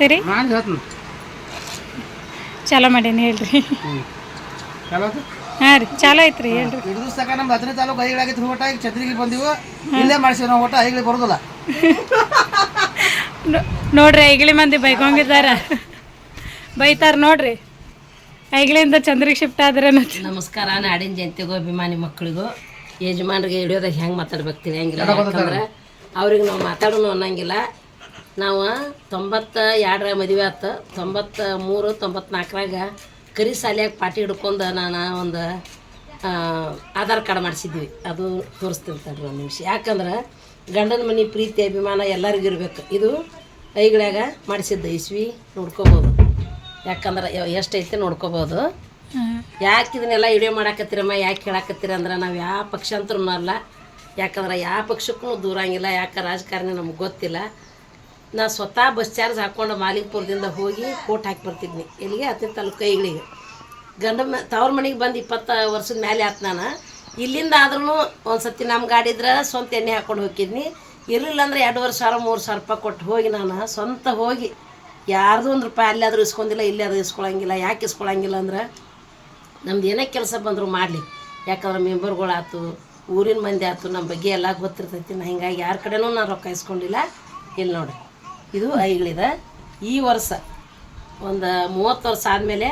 ಮಾಡೇನಿ ಚಾಲೋ ಮಾಡೀನಿ ಹೇಳ್ರಿ. ಹಾಂ ರೀ ಚಾಲೋ ಐತ್ರಿ ಹೇಳ್ರಿ. ಹಿಡಿದು ಸಕ ನಮ್ಮ ಹತ್ತನೇ ತಾಲೂಕು ಐಗಳಾಗಿತ್ತು ಊಟ ಈಗ ಛತ್ರಿಗೆ ಬಂದಿವು. ಇಲ್ಲೇ ಮಾಡಿಸಿವಿ ನಾವು ಊಟ ಐಗಳಿಗೆ ಬರೋದಿಲ್ಲ. ನೋಡ್ರಿ ಐಗಳಿ ಮಂದಿ ಬೈಕೊಂಗಿದ್ದಾರ ಬೈತಾರ ನೋಡ್ರಿ. ಐಗಳಿಂದ ಚಂದ್ರಿಗೆ ಶಿಫ್ಟ್ ಆದ್ರೆ ನಮಸ್ಕಾರ ನಾಡಿನ ಜಯಂತಿಗೂ ಅಭಿಮಾನಿ ಮಕ್ಕಳಿಗೂ. ಯಜಮಾನ್ರಿಗೆ ಹಿಡಿಯೋದಾಗ ಹೆಂಗೆ ಮಾತಾಡ್ಬೇಕು ತಿಳಿಯಂಗಿಲ್ಲ ಯಾಕಂದ್ರೆ ಅವ್ರಿಗೆ ನಾವು ಮಾತಾಡೋನು ಅನ್ನಂಗಿಲ್ಲ. ನಾವು ತೊಂಬತ್ತ ಎರಡರ ಮದುವೆ ಆತು, ತೊಂಬತ್ತ ಮೂರು ತೊಂಬತ್ನಾಲ್ಕರಾಗ ಕರಿ ಸಾಲಿಯಾಗ ಪಾಟಿ ಹಿಡ್ಕೊಂಡು ನಾನು ಒಂದು ಆಧಾರ್ ಕಾರ್ಡ್ ಮಾಡಿಸಿದ್ವಿ. ಅದು ತೋರಿಸ್ತೀನಿ ತಡ್ರಿ ಒಂದು ನಿಮಿಷ. ಯಾಕಂದ್ರೆ ಗಂಡನ ಮನೆ ಪ್ರೀತಿ, ಅಭಿಮಾನ ಎಲ್ಲರಿಗೂ ಇರಬೇಕು. ಇದು ಐಗಳ್ಯಾಗ ಮಾಡಿಸಿದ್ದು ಇಸ್ವಿ ನೋಡ್ಕೋಬೋದು. ಯಾಕಂದ್ರೆ ಎಷ್ಟೈತೆ ನೋಡ್ಕೋಬೋದು. ಯಾಕೆ ಇದನ್ನೆಲ್ಲ ವಿಡಿಯೋ ಮಾಡಾಕತ್ತಿರಮ್ಮ, ಯಾಕೆ ಹೇಳಾಕತ್ತೀರ ಅಂದ್ರೆ ನಾವು ಯಾವ ಪಕ್ಷ ಅಂತರೂ ಅಲ್ಲ. ಯಾಕಂದ್ರೆ ಯಾವ ಪಕ್ಷಕ್ಕೂ ದೂರಂಗಿಲ್ಲ ಯಾಕೆ ರಾಜಕಾರಣಿ ನಮ್ಗೆ ಗೊತ್ತಿಲ್ಲ. ನಾ ಸ್ವತಃ ಬಸ್ ಚಾರ್ಜ್ ಹಾಕ್ಕೊಂಡು ಮಾಲಿಕ್ಪುರದಿಂದ ಹೋಗಿ ಕೋಟ್ ಹಾಕಿ ಬರ್ತಿದ್ನಿ. ಇಲ್ಲಿಗೆ ಹತ್ತಿರ ತಾಲೂಕು ಕೈಗಳಿಗೆ. ಗಂಡ ಮ ತವ್ರ ಮನೆಗೆ ಬಂದು ಇಪ್ಪತ್ತು ವರ್ಷದ ಮೇಲೆ ಆತು ನಾನು. ಇಲ್ಲಿಂದ ಆದ್ರೂ ಒಂದು ಸತಿ ನಮ್ಮ ಗಾಡಿ ಇದ್ರೆ ಸ್ವಂತ ಎಣ್ಣೆ ಹಾಕ್ಕೊಂಡು ಹೋಗಿದ್ನಿ. ಇರಲಿಲ್ಲ ಅಂದ್ರೆ ಎರಡುವರೆ ಸಾವಿರ, ಮೂರು ಸಾವಿರ ರೂಪಾಯಿ ಕೊಟ್ಟು ಹೋಗಿ ನಾನು ಸ್ವಂತ ಹೋಗಿ. ಯಾರ್ದು ಒಂದು ರೂಪಾಯಿ ಅಲ್ಲಾದ್ರೂ ಇಸ್ಕೊಂಡಿಲ್ಲ ಇಲ್ಲಿ ಅದು ಇಸ್ಕೊಳಂಗಿಲ್ಲ, ಯಾಕೆ ಇಸ್ಕೊಳಂಗಿಲ್ಲ ಅಂದ್ರೆ ನಮ್ದು ಏನೇ ಕೆಲಸ ಬಂದರೂ ಮಾಡಲಿ. ಯಾಕಂದ್ರೆ ಮೆಂಬರ್ಗಳಾಯ್ತು ಊರಿನ ಮಂದಿ ಆಯ್ತು ನಮ್ಮ ಬಗ್ಗೆ ಎಲ್ಲ ಗೊತ್ತಿರ್ತೈತಿ. ನಾ ಹಿಂಗಾಗಿ ಯಾರ ಕಡೆನೂ ನಾನು ರೊಕ್ಕ ಇಸ್ಕೊಂಡಿಲ್ಲ. ಇಲ್ಲಿ ನೋಡ್ರಿ. ಇದು ಐಗಳಿದೆ ಈ ವರ್ಷ ಒಂದು ಮೂವತ್ತು ವರ್ಷ ಆದಮೇಲೆ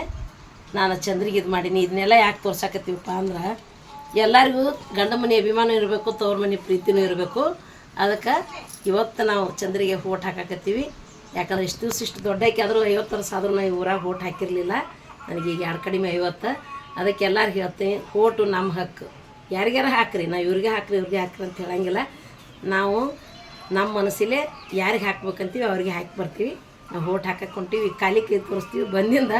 ನಾನು ಚಂದ್ರಿಗೆ ಇದು ಮಾಡೀನಿ. ಇದನ್ನೆಲ್ಲ ಯಾಕೆ ತೋರ್ಸಾಕತ್ತೀವಪ್ಪ ಅಂದ್ರೆ ಎಲ್ಲರಿಗೂ ಗಂಡ ಮನೆ ಅಭಿಮಾನ ಇರಬೇಕು, ತವ್ರ ಮನೆ ಪ್ರೀತಿನೂ ಇರಬೇಕು. ಅದಕ್ಕೆ ಇವತ್ತು ನಾವು ಚಂದ್ರಿಗೆ ಓಟ್ ಹಾಕಾಕತ್ತೀವಿ. ಯಾಕಂದ್ರೆ ಇಷ್ಟು ದಿವ್ಸ ಇಷ್ಟು ದೊಡ್ಡಕ್ಕೆ ಆದರೂ ಐವತ್ತು ವರ್ಷ ಆದರೂ ನಾವು ಊರಾಗ ಓಟ್ ಹಾಕಿರಲಿಲ್ಲ. ನನಗೆ ಈಗ ಎರಡು ಕಡಿಮೆ ಐವತ್ತು. ಅದಕ್ಕೆ ಎಲ್ಲರೂ ಹೇಳ್ತೀನಿ ಓಟು ನಮ್ಮ ಹಕ್ಕು. ಯಾರಿಗಾರ ಹಾಕ್ರಿ, ನಾವು ಇವ್ರಿಗೆ ಹಾಕ್ರಿ ಇವ್ರಿಗೆ ಹಾಕ್ರಿ ಅಂತ ಹೇಳಂಗಿಲ್ಲ. ನಾವು ನಮ್ಮ ಮನಸ್ಸಲ್ಲೇ ಯಾರಿಗೆ ಹಾಕ್ಬೇಕಂತೀವಿ ಅವ್ರಿಗೆ ಹಾಕಿ ಬರ್ತೀವಿ. ನಾವು ಓಟ್ ಹಾಕಕ್ಕೆ ಹೊಂಟೀವಿ ಖಾಲಿ ಕೈ ತೋರಿಸ್ತೀವಿ. ಬಂದಿಂದ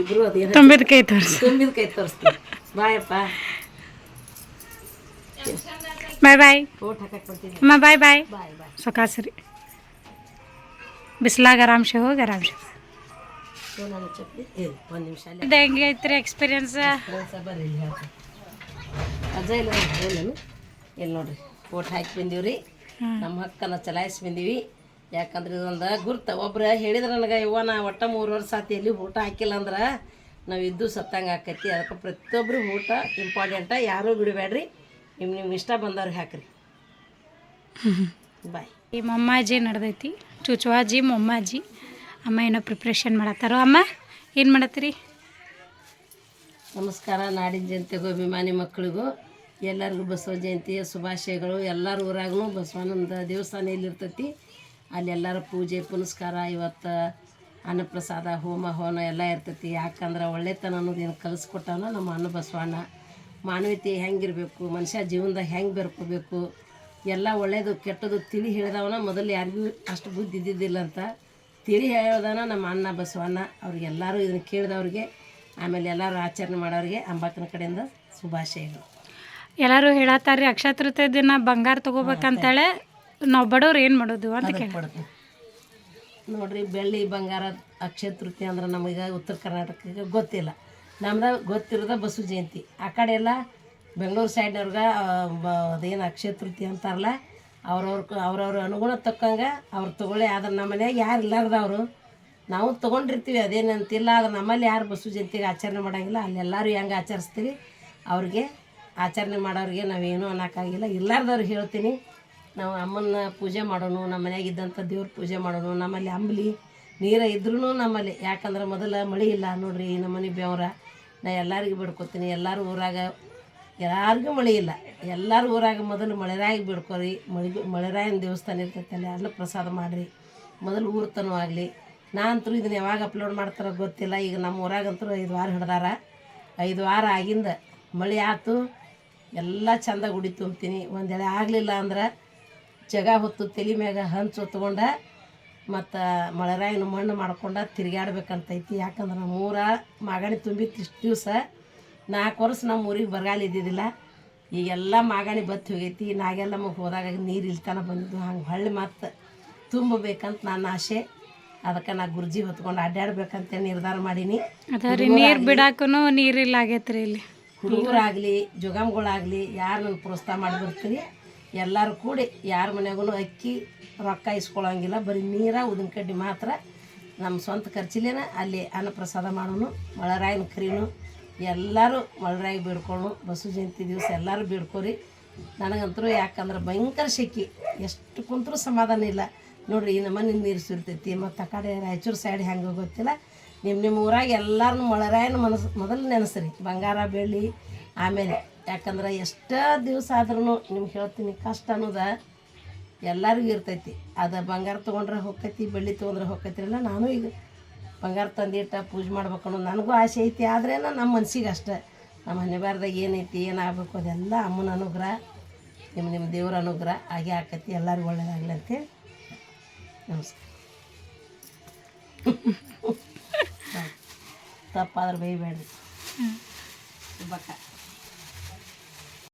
ಇಬ್ಬರು ಅದೇನು ತುಂಬಿದ ಕೈ ತೋರಿಸಿ. ತುಂಬಿದ ಕೈ ತೋರಿಸ್ತೀವಿ. ಬಾಯಪ್ಪ ಬಾಯ್ ಬಾಯ್ ಓಟ್ ಹಾಕಕ್ಕೆ ಬರ್ತೀವಿ ಅಮ್ಮ ಬಾಯ್ ಬಾಯ್ ಬಾಯ್ ಬಾಯ್. ಸೊಕಾಸರಿ. ಬಿಸ್ಲಾಗ ಆರಾಮ್ಸೆ ಹೋಗಿ ಆರಾಮ್ಸೆ ನಾನು ಚಪ್ಪಲಿ ಏ ಒಂದು ನಿಮಿಷ ಅಲ್ಲೇ. ಇದು ಹೆಂಗೆ ಐತ್ರಿ ಎಕ್ಸ್ಪೀರಿಯನ್ಸ್ ಕೆಲಸ ಬರ್ರಿ ಇಲ್ಲಿ ಹೇಳ್ತೀನಿ. ಅಜ್ಜ ಇಲ್ಲ ಏನು ಇಲ್ಲಿ. ನೋಡ್ರಿ? ಓಟ್ ಹಾಕಿ ಬಂದೀವಿ ರೀ ನಮ್ಮ ಹಕ್ಕನ್ನು ಚಲಾಯಿಸಿ ಬಂದೀವಿ ಯಾಕಂದ್ರೆ ಇದೊಂದು ಗುರ್ತ. ಒಬ್ರು ಹೇಳಿದ್ರೆ ನನಗೆ ಯವ್ವ ನಾ ಒಟ್ಟ ಮೂರು ವರ್ಷ ಆತಿ ಎಲ್ಲಿ ಊಟ ಹಾಕಿಲ್ಲ ಅಂದ್ರೆ ನಾವು ಇದ್ದು ಸತ್ತಂಗೆ ಆಕೈತಿ. ಅದಕ್ಕೆ ಪ್ರತಿಯೊಬ್ಬರು ಊಟ ಇಂಪಾರ್ಟೆಂಟ ಯಾರೂ ಬಿಡಬೇಡ್ರಿ ನಿಮ್ಮ ನಿಮ್ಮ ಇಷ್ಟ ಬಂದವ್ರಿಗೆ ಹಾಕ್ರಿ. ಬಾಯ್. ಈ ಮೊಮ್ಮಾಜಿ ನಡೆದೈತಿ. ಚುಚುವಾಜಿ ಮೊಮ್ಮಾಜಿ. ಅಮ್ಮ ಏನೋ ಪ್ರಿಪ್ರೇಷನ್ ಮಾಡತ್ತಾರೋ? ಅಮ್ಮ ಏನು ಮಾಡತ್ತೀರಿ? ನಮಸ್ಕಾರ ನಾಡಿನ ಜನತೆಗೂ ಅಭಿಮಾನಿ ಮಕ್ಕಳಿಗೂ. ಎಲ್ಲರಿಗೂ ಬಸವ ಜಯಂತಿಯ ಶುಭಾಶಯಗಳು. ಎಲ್ಲರ ಊರಾಗೂ ಬಸವನಂದ ದೇವಸ್ಥಾನ ಎಲ್ಲಿರ್ತೈತಿ? ಅಲ್ಲಿ ಎಲ್ಲರ ಪೂಜೆ, ಪುನಸ್ಕಾರ, ಇವತ್ತು ಅನ್ನಪ್ರಸಾದ, ಹೋಮ, ಹವನ ಎಲ್ಲ ಇರ್ತೈತಿ. ಯಾಕಂದ್ರೆ ಒಳ್ಳೆತನ ಅನ್ನೋದು ಏನು ಕಲಿಸ್ಕೊಟ್ಟವನ ನಮ್ಮ ಅನ್ನ ಬಸವಣ್ಣ ಮಾನವೀಯತೆ ಹೆಂಗಿರಬೇಕು, ಮನುಷ್ಯ ಜೀವನದಾಗ ಹೆಂಗೆ ಬೆರ್ಕೋಬೇಕು, ಎಲ್ಲ ಒಳ್ಳೆಯದು ಕೆಟ್ಟದು ತಿಳಿ ಹೇಳಿದವನ ಮೊದಲು ಯಾರಿಗೂ ಅಷ್ಟು ಬುದ್ಧಿ ಇದ್ದಿದ್ದಿಲ್ಲ ಅಂತ ತಿಳಿ ಹೇಳೋದನ ನಮ್ಮ ಅಣ್ಣ ಬಸವಣ್ಣ ಅವ್ರಿಗೆಲ್ಲರೂ ಇದನ್ನು ಕೇಳಿದವ್ರಿಗೆ, ಆಮೇಲೆ ಎಲ್ಲರೂ ಆಚರಣೆ ಮಾಡೋರಿಗೆ ಅಂಬಾಕನ ಕಡೆಯಿಂದ ಶುಭಾಶಯಗಳು. ಎಲ್ಲರೂ ಹೇಳತ್ತಾರ್ರಿ ಅಕ್ಷಯ ತೃತೀಯ ದಿನ ಬಂಗಾರ ತಗೋಬೇಕಂತೇಳಿ ನಾವು ಬಡವ್ರು ಏನು ಮಾಡೋದು ಅಂತ ಕೇಳಿ ನೋಡ್ರಿ ಬೆಳ್ಳಿ ಬಂಗಾರ ಅಕ್ಷಯ ತೃತೀಯ ಅಂದ್ರೆ ನಮಗೆ ಉತ್ತರ ಕರ್ನಾಟಕಕ್ಕೆ ಗೊತ್ತಿಲ್ಲ. ನಮ್ದು ಗೊತ್ತಿರೋದ ಬಸವ ಜಯಂತಿ. ಆ ಕಡೆ ಎಲ್ಲ ಬೆಂಗಳೂರು ಸೈಡ್ನವ್ರಿಗೆ ಅದೇನು ಅಕ್ಷಯ ತೃತೀಯ ಅಂತಾರಲ್ಲ ಅವ್ರವ್ರ ಅವ್ರವ್ರ ಅನುಗುಣ ತಕ್ಕಂಗೆ ಅವ್ರು ತೊಗೊಳ್ಳಿ. ಆದ್ರೆ ನಮ್ಮ ಮನ್ಯಾಗ ಯಾರು ಇಲ್ಲಾರ್ದವ್ರು ನಾವು ತೊಗೊಂಡಿರ್ತೀವಿ ಅದೇನಂತಿಲ್ಲ. ಆದ್ರೆ ನಮ್ಮಲ್ಲಿ ಯಾರು ಬಸವ ಜಯಂತಿಗೆ ಆಚರಣೆ ಮಾಡೋಂಗಿಲ್ಲ. ಅಲ್ಲೆಲ್ಲರೂ ಹೆಂಗೆ ಆಚರಿಸ್ತೀವಿ ಅವ್ರಿಗೆ ಆಚರಣೆ ಮಾಡೋರಿಗೆ ನಾವೇನು ಅನ್ನೋಕ್ಕಾಗಿಲ್ಲ. ಇಲ್ಲಾರ್ದವ್ರಿಗೆ ಹೇಳ್ತೀನಿ, ನಾವು ಅಮ್ಮನ ಪೂಜೆ ಮಾಡೋಣ ನಮ್ಮ ಮನ್ಯಾಗ ಇದ್ದಂಥ ದೇವ್ರ ಪೂಜೆ ಮಾಡೋಣ ನಮ್ಮಲ್ಲಿ ಅಂಬಲಿ, ನೀರು ಇದ್ರೂ ನಮ್ಮಲ್ಲಿ. ಯಾಕಂದ್ರೆ ಮೊದಲು ಮಳೆ ಇಲ್ಲ ನೋಡ್ರಿ, ನಮ್ಮ ನಮ್ಮನೆ ಬೆವರ. ನಾ ಎಲ್ಲರಿಗೂ ಬಿಡ್ಕೊತೀನಿ, ಎಲ್ಲರೂ ಊರಾಗ, ಯಾರಿಗೂ ಮಳೆ ಇಲ್ಲ. ಎಲ್ಲರೂ ಊರಾಗ ಮೊದಲು ಮಳೆರಾಯಿಗೆ ಬಿಡ್ಕೊರಿ, ಮಳೆ, ಮಳೆರಾಯನ ದೇವಸ್ಥಾನ ಇರ್ತೈತಲ್ಲ ಅಲ್ಲ ಪ್ರಸಾದ ಮಾಡಿರಿ. ಮೊದಲು ಊರ್ತನೂ ಆಗಲಿ. ನಾನಂತೂ ಇದನ್ನ ಯಾವಾಗ ಅಪ್ಲೋಡ್ ಮಾಡ್ತಾರೋ ಗೊತ್ತಿಲ್ಲ. ಈಗ ನಮ್ಮ ಊರಾಗಂತೂ ಐದು ವಾರ ಹಿಡ್ದಾರ. ಐದು ವಾರ ಆಗಿಂದ ಮಳೆ ಆಯ್ತು ಎಲ್ಲ ಚಂದ ಗುಡಿ ತುಂಬ್ತೀನಿ. ಒಂದೆಳೆ ಆಗಲಿಲ್ಲ ಅಂದ್ರೆ ಜಗ ಹೊತ್ತು ತಲೆ ಮ್ಯಾಗ ಹಂಚು ಹೊತ್ಕೊಂಡ ಮತ್ತು ಮಳೆರಾಯಿನ ಮಣ್ಣು ಮಾಡ್ಕೊಂಡ ತಿರುಗಾಡ್ಬೇಕಂತೈತಿ ಯಾಕಂದ್ರೆ ನಮ್ಮ ಊರ ಮಾಗಣಿ ತುಂಬಿತ್ತು ಇಷ್ಟು ದಿವಸ ನಾಲ್ಕು ವರ್ಷ ನಮ್ಮ ಊರಿಗೆ ಬರಗಾಲ ಇದ್ದಿದ್ದಿಲ್ಲ. ಈಗೆಲ್ಲ ಮಾಗಣಿ ಬತ್ತಿ ಹೋಗೈತಿ. ನಾಗೆಲ್ಲಮ್ಮ ಹೋದಾಗ ನೀರು ಇಲ್ತನ ಬಂದಿದ್ದು. ಹಂಗೆ ಹೊಳ್ಳಿ ಮತ್ತೆ ತುಂಬಬೇಕಂತ ನನ್ನ ಆಸೆ. ಅದಕ್ಕೆ ನಾ ಗುರ್ಜಿ ಹೊತ್ಕೊಂಡು ಅಡ್ಡಾಡ್ಬೇಕಂತ ನಿರ್ಧಾರ ಮಾಡೀನಿ. ನೀರು ಬಿಡಾಕೂ ನೀರಿಲ್ಲ ಆಗೈತ್ರಿ ಇಲ್ಲಿ. ಹುಡುಗರಾಗಲಿ, ಜುಗಾಮ್ಗಳಾಗಲಿ ಯಾರು ನನ್ನ ಪ್ರೋತ್ಸಾಹ ಮಾಡಿ ಬರ್ತೀರಿ ಎಲ್ಲರೂ ಕೂಡಿ ಯಾರ ಮನೆಗೂ ಅಕ್ಕಿ ರೊಕ್ಕ ಇಸ್ಕೊಳ್ಳೋಂಗಿಲ್ಲ ಬರೀ ನೀರ ಉದಿನ ಕಡ್ಡಿ ಮಾತ್ರ. ನಮ್ಮ ಸ್ವಂತ ಖರ್ಚಿಲೇನ ಅಲ್ಲಿ ಅನ್ನಪ್ರಸಾದ ಮಾಡೋನು, ಮಳರಾಯನ ಕರೀನು. ಎಲ್ಲರೂ ಮಳರಾಯಿ ಬೇಡ್ಕೊಂಡು ಬಸವ ಜಯಂತಿ ದಿವಸ ಎಲ್ಲರೂ ಬೇಡ್ಕೊರಿ ನನಗಂತರೂ ಯಾಕಂದ್ರೆ ಭಯಂಕರ ಶೆಕಿ ಎಷ್ಟು ಕುಂತರೂ ಸಮಾಧಾನ ಇಲ್ಲ. ನೋಡ್ರಿ, ಈ ನಮ್ಮನೆ ನೀರು ಸುರ್ತೈತಿ, ಮತ್ತು ಆ ಕಡೆ ರಾಯಚೂರು ಸೈಡ್ ಹೆಂಗೆ ಗೊತ್ತಿಲ್ಲ ನಿಮ್ಮ ನಿಮ್ಮ ಊರಾಗ ಎಲ್ಲರನ್ನೂ ಮಳರಾಯನ ಮನಸ್ಸು ಮೊದಲು ನೆನೆಸ್ರಿ, ಬಂಗಾರ, ಬೆಳ್ಳಿ, ಆಮೇಲೆ. ಯಾಕಂದ್ರೆ ಎಷ್ಟೇ ದಿವಸ ಆದ್ರೂ ನಿಮ್ಗೆ ಹೇಳ್ತೀನಿ ಕಷ್ಟ ಅನ್ನೋದ ಎಲ್ಲರಿಗೂ ಇರ್ತೈತಿ. ಅದು ಬಂಗಾರ ತೊಗೊಂಡ್ರೆ ಹೊಕ್ಕೈತಿ ಬೆಳ್ಳಿ ತೊಗೊಂಡ್ರೆ ಹೊಕ್ಕೈತಿರಲ್ಲ ನಾನು ಈಗ ಬಂಗಾರ ತಂದಿಟ್ಟ ಪೂಜೆ ಮಾಡ್ಬೇಕು ಅನ್ನೋದು ನನಗೂ ಆಸೆ ಐತಿ. ಆದ್ರೇನ ನಮ್ಮ ಮನ್ಸಿಗೆ ಅಷ್ಟೆ. ನಮ್ಮ ಹನಿಬಾರ್ದಾಗ ಏನೈತಿ, ಏನಾಗಬೇಕು ಅದೆಲ್ಲ ಅಮ್ಮನ ಅನುಗ್ರಹ ನಿಮ್ಮ ನಿಮ್ಮ ದೇವ್ರ ಅನುಗ್ರಹ ಹಾಗೆ ಆಕೈತಿ. ಎಲ್ಲರಿಗೂ ಒಳ್ಳೇದಾಗಲಿ ಅಂತೇಳಿ తప్ప అದ್ರ వేయబడి బక్క